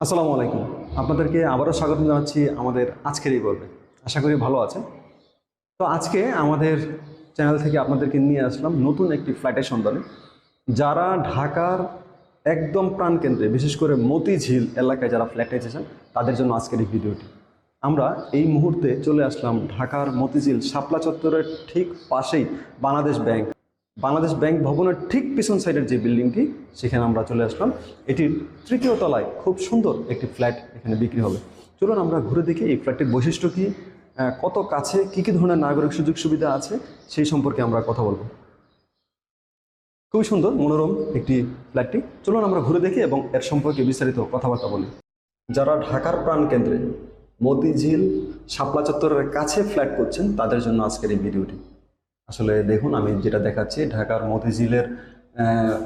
আসসালামু আলাইকুম। আপনাদেরকে আবারও স্বাগত জানাচ্ছি আমাদের আজকের এই পর্বে। আশা করি ভালো আছেন। তো আজকে আমাদের চ্যানেল থেকে আপনাদেরকে নিয়ে আসলাম নতুন একটি ফ্ল্যাটের সন্ধানে, যারা ঢাকার একদম প্রাণকেন্দ্রে, বিশেষ করে মতিঝিল এলাকায় যারা ফ্ল্যাটে এসেছেন, তাদের জন্য আজকের এই ভিডিওটি। আমরা এই মুহূর্তে চলে আসলাম ঢাকার মতিঝিল শাপলা চত্বরের ঠিক পাশেই বাংলাদেশ ব্যাংক বাংলাদেশ ব্যাংক ভবনের ঠিক পিছন সাইডের যে বিল্ডিংটি, সেখানে আমরা চলে আসলাম। এটির তৃতীয় তলায় খুব সুন্দর একটি ফ্ল্যাট এখানে বিক্রি হবে। চলুন আমরা ঘুরে দেখি এই ফ্ল্যাটটির বৈশিষ্ট্য কী কত কাছে, কী কী ধরনের নাগরিক সুযোগ সুবিধা আছে, সেই সম্পর্কে আমরা কথা বলব। খুবই সুন্দর, মনোরম একটি ফ্ল্যাটটি। চলুন আমরা ঘুরে দেখি এবং এর সম্পর্কে বিস্তারিত কথাবার্তা বলি। যারা ঢাকার প্রাণকেন্দ্রে মতিঝিল, শাপলা চত্বরের কাছে ফ্ল্যাট করছেন, তাদের জন্য আজকের এই ভিডিওটি। আসলে দেখুন, আমি যেটা দেখাচ্ছি, ঢাকার মতিঝিলের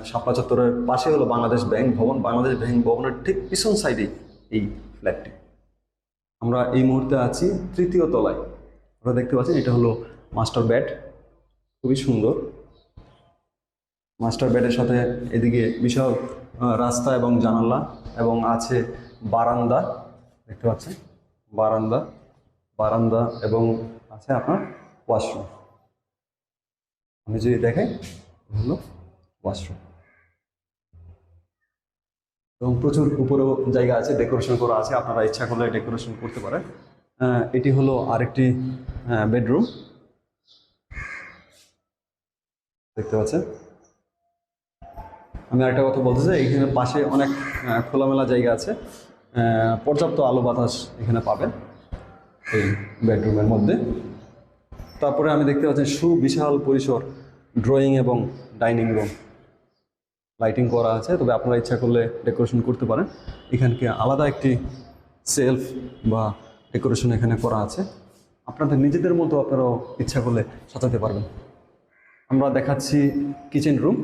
শাপলা চত্বরের পাশে হলো বাংলাদেশ ব্যাংক ভবন। বাংলাদেশ ব্যাংক ভবনের ঠিক পিছন সাইডে এই ফ্ল্যাটটি আমরা এই মুহূর্তে আছি তৃতীয় তলায়। আমরা দেখতে পাচ্ছেন, এটা হলো মাস্টার বেড খুবই সুন্দর। মাস্টার বেডের সাথে এদিকে বিশাল রাস্তা এবং জানালা এবং আছে বারান্দা। দেখতে পাচ্ছেন? বারান্দা বারান্দা এবং আছে আপনার ওয়াশরুম আমি যদি দেখাই হলো ওয়াশরুম এবং প্রচুর উপরেও জায়গা আছে ডেকোরেশন করা আছে, আপনারা ইচ্ছা করলে ডেকোরেশন করতে পারেন। এটি হলো আরেকটি বেডরুম দেখতে পাচ্ছেন? আমি আরেকটা কথা বলতে চাই, এখানে পাশে অনেক খোলামেলা জায়গা আছে। পর্যাপ্ত আলো বাতাস এখানে পাবেন এই বেডরুমের মধ্যে। তারপরে আমি দেখতে পাচ্ছি সুবিশাল পরিসর ড্রয়িং এবং ডাইনিং রুম। লাইটিং করা আছে, তবে আপনারা ইচ্ছা করলে ডেকোরেশন করতে পারেন। এখানকে আলাদা একটি সেলফ বা ডেকোরেশন এখানে করা আছে। আপনাদের নিজেদের মতো আপনারাও ইচ্ছা করলে সাজাতে পারবেন। আমরা দেখাচ্ছি কিচেন রুম।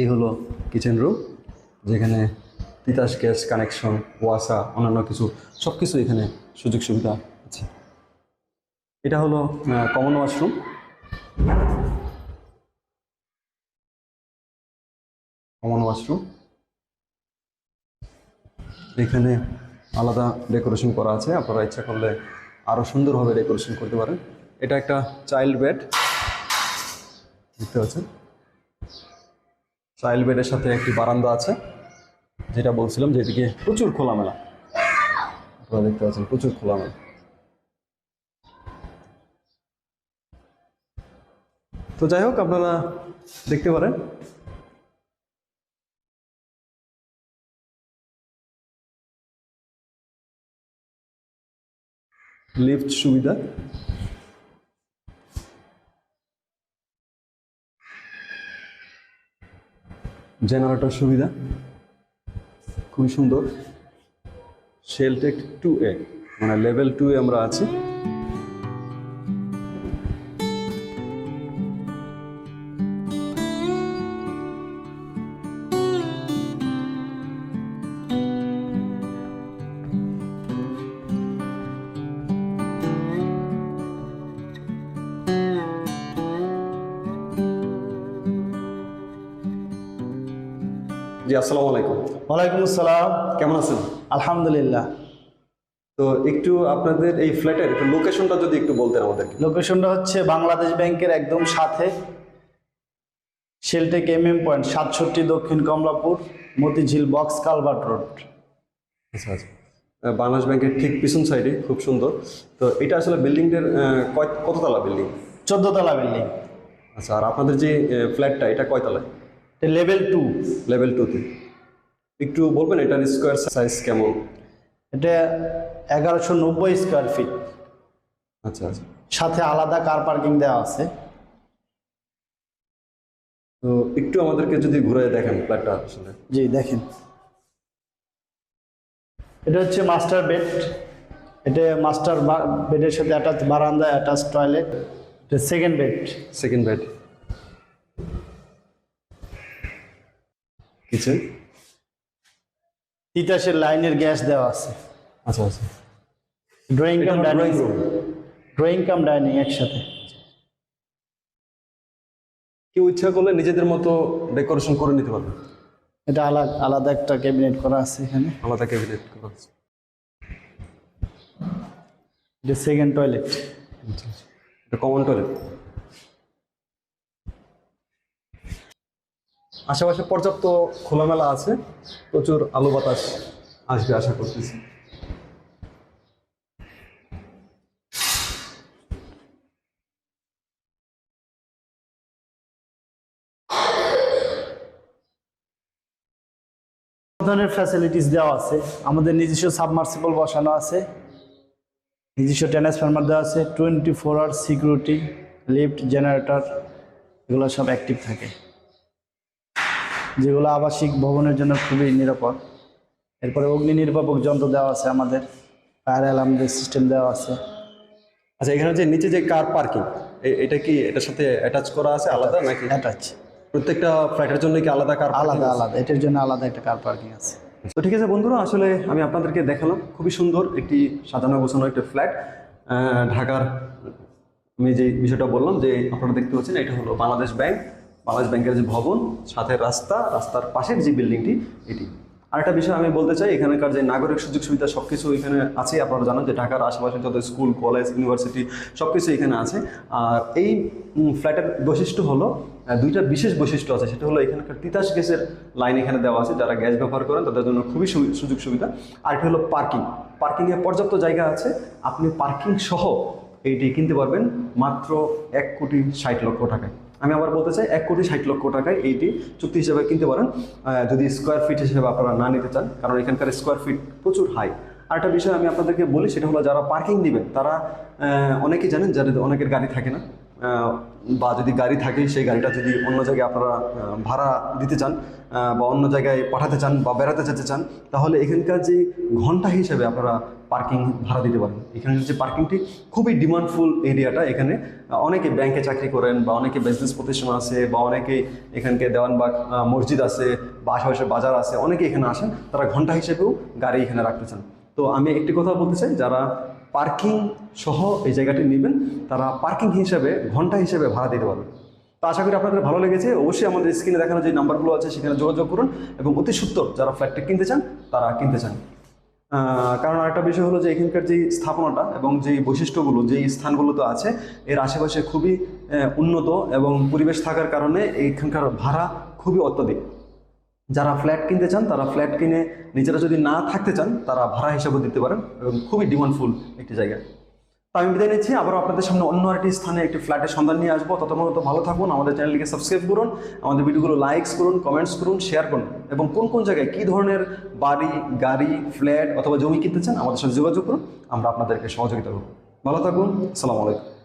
এই হলো কিচেন রুম, যেখানে তিতাস গ্যাস কানেকশন ওয়াসা অন্যান্য কিছু সব কিছু এখানে সুযোগ সুবিধা আছে। এটা হলো কমন ওয়াশরুম কমন ওয়াশরুম এখানে আলাদা ডেকোরেশন করা আছে, আপনারা ইচ্ছা করলে আরও সুন্দরভাবে ডেকোরেশন করতে পারেন। এটা একটা চাইল্ড বেড দেখতে পাচ্ছেন? চাইল্ড বেডের সাথে একটি বারান্দা আছে, যেটা বলছিলাম যেদিকে প্রচুর খোলামেলা। আপনারা দেখতে পাচ্ছেন, প্রচুর খোলামেলা। তো যাই হোক, আপনারা দেখতে পারেন। লিফট সুবিধা। জেনারেটর সুবিধা। খুবই সুন্দর। শেলটেক টু এ মানে লেভেল টু এ আমরা আছি। জি আসসালামু আলাইকুম। ওয়ালাইকুম আসসালাম। কেমন আছেন? আলহামদুলিল্লাহ। তো একটু আপনাদের এই ফ্ল্যাটের একটু লোকেশনটা যদি একটু বলতেন আমাদেরকে। লোকেশনটা হচ্ছে বাংলাদেশ ব্যাংকের একদম সাথে শেলটেক এম এম পয়েন্ট সাতষট্টি দক্ষিণ Kamalapur Motijheel box culvert road. আচ্ছা আচ্ছা। বাংলাদেশ ব্যাংকের ঠিক পিছন সাইডে খুব সুন্দর। তো এটা আসলে বিল্ডিংটার কয় কততলা বিল্ডিং? চোদ্দতলা বিল্ডিং। আচ্ছা আর আপনাদের যে ফ্ল্যাটটা এটা কয়তলায়? লেভেল টু লেভেল টুতে একটু বলবেন এটার স্কোয়ার সাইজ কেমন? এটা এগারোশো নব্বই স্কোয়ার ফিট আচ্ছা। আচ্ছা সাথে আলাদা কার পার্কিং দেওয়া আছে। তো একটু আমাদেরকে যদি ঘুরে দেখেন ফ্ল্যাটটা আসলে। জি দেখেন। এটা হচ্ছে মাস্টার বেড এটা মাস্টার বেডের সাথে অ্যাটাচ বারান্দা অ্যাটাচ টয়লেট এটা second bed second bed kitchen তিতাসের লাইনের গ্যাস দেওয়া আছে। আচ্ছা আচ্ছা। Drawing cum dining. Drawing cum dining একসাথে। কেউ ইচ্ছা করলে নিজেদের মতো ডেকোরেশন করে নিতে পারবে। এটা আলাদা আলাদা একটা ক্যাবিনেট করা আছে এখানে। আলাদা ক্যাবিনেট করা আছে। এটা সেকেন্ড টয়লেট এটা কমন টয়লেট আশেপাশে পর্যাপ্ত খোলামেলা আছে। প্রচুর আলো বাতাস আসবে আশা করতেছি। ধরনের ফ্যাসিলিটিস দেওয়া আছে। আমাদের নিজস্ব সাবমার্সিবল বসানো আছে। নিজস্ব ট্রান্সফরমার দেওয়া আছে। Twenty four hour security lift generator এগুলো সব অ্যাক্টিভ থাকে। যেগুলো আবাসিক ভবনের জন্য খুবই নিরাপদ। এরপরে অগ্নি নির্বাপক যন্ত্র দেওয়া আছে আমাদের ফায়ার অ্যালার্মদের সিস্টেম দেওয়া আছে। আচ্ছা এখানে যে নিচে যে কার পার্কিং এটা কি এটার সাথে অ্যাটাচ করা আছে আলাদা নাকি? অ্যাটাচ। প্রত্যেকটা ফ্ল্যাটের জন্য কি আলাদা কার আলাদা আলাদা এটার জন্য আলাদা একটা কার পার্কিং আছে। তো ঠিক আছে বন্ধুরা আসলে আমি আপনাদেরকে দেখালাম খুবই সুন্দর একটি সাজানো গোছানো একটা ফ্ল্যাট। ঢাকার আমি যে বিষয়টা বললাম যে আপনারা দেখতে পাচ্ছেন এটা হলো বাংলাদেশ ব্যাংক। বাংলাদেশ ব্যাংকের যে ভবন, সাথে রাস্তা, রাস্তার পাশের যে বিল্ডিংটি, এটি। আরেকটা বিষয় আমি বলতে চাই, এখানকার যে নাগরিক সুযোগ সুবিধা সব কিছু এখানে আছে, আপনারা জানেন যে ঢাকার আশেপাশে যত স্কুল, কলেজ, ইউনিভার্সিটি সব কিছু এখানে আছে। আর এই ফ্ল্যাটের বৈশিষ্ট্য হলো দুইটা বিশেষ বৈশিষ্ট্য আছে, সেটা হলো এখানকার তিতাস গ্যাসের লাইন এখানে দেওয়া আছে, যারা গ্যাস ব্যবহার করেন তাদের জন্য খুবই সুযোগ সুবিধা। আরেকটা হলো পার্কিং। পার্কিংয়ে পর্যাপ্ত জায়গা আছে, আপনি পার্কিং সহ এইটি কিনতে পারবেন মাত্র এক কোটি ষাট লক্ষ টাকায়। আমি আবার বলতে চাই, এক কোটি ষাট লক্ষ টাকায় এইটি চুক্তি হিসেবে কিনতে পারেন। যদি স্কোয়ার ফিট হিসেবে আপনারা না নিতে চান, কারণ এখানকার স্কোয়ার ফিট প্রচুর হাই আরেকটা বিষয় আমি আপনাদেরকে বলি, সেটা হলো যারা পার্কিং দিবেন তারা অনেকে অনেকেই জানেন, যাদের অনেকের গাড়ি থাকে না বা যদি গাড়ি থাকে, সেই গাড়িটা যদি অন্য জায়গায় আপনারা ভাড়া দিতে চান বা অন্য জায়গায় পাঠাতে চান বা বেড়াতে যেতে চান, তাহলে এখানকার যে ঘণ্টা হিসেবে আপনারা পার্কিং ভাড়া দিতে পারেন। এখানের যে পার্কিংটি খুবই ডিমান্ডফুল এরিয়াটা এখানে। অনেকে ব্যাংকে চাকরি করেন বা অনেকে বিজনেস প্রতিষ্ঠান আছে বা অনেকে এখানকে দেওয়ানবাগ মসজিদ আছে বা আশেপাশে বাজার আছে, অনেকে এখানে আসেন, তারা ঘণ্টা হিসেবেও গাড়ি এখানে রাখতে চান। তো আমি একটি কথা বলতে চাই, যারা পার্কিং সহ এই জায়গাটি নেবেন, তারা পার্কিং হিসেবে ঘণ্টা হিসেবে ভাড়া দিতে পারবেন তো আশা করি আপনাদের ভালো লেগেছে। অবশ্যই আমাদের স্ক্রিনে দেখানো যে নাম্বারগুলো আছে, সেখানে যোগাযোগ করুন এবং অতি সত্তর যারা ফ্ল্যাটটা কিনতে চান, তারা কিনতে চান। কারণ আরেকটা বিষয় হলো যে এখানকার যে স্থাপনাটা এবং যে বৈশিষ্ট্যগুলো যেই স্থানগুলোতে আছে, এর আশেপাশে খুবই উন্নত এবং পরিবেশ থাকার কারণে এইখানকার ভাড়া খুবই অত্যাধিক। যারা ফ্ল্যাট কিনতে চান, তারা ফ্ল্যাট কিনে নিজেরা যদি না থাকতে চান, তারা ভাড়া হিসাবে দিতে পারেন এবং খুবই ডিমান্ডফুল একটি জায়গা। তো আমি বিদায় নিচ্ছি, আবারও আপনাদের সামনে অন্য একটি স্থানে একটি ফ্ল্যাটের সন্ধান নিয়ে আসব। ততক্ষণ তো ভালো থাকুন, আমাদের চ্যানেলটিকে সাবস্ক্রাইব করুন, আমাদের ভিডিওগুলো লাইকস করুন কমেন্টস করুন শেয়ার করুন এবং কোন কোন জায়গায় কী ধরনের বাড়ি, গাড়ি ফ্ল্যাট অথবা জমি কিনতে চান, আমাদের সাথে যোগাযোগ করুন, আমরা আপনাদেরকে সহযোগিতা করব। ভালো থাকুন, আসসালামু আলাইকুম।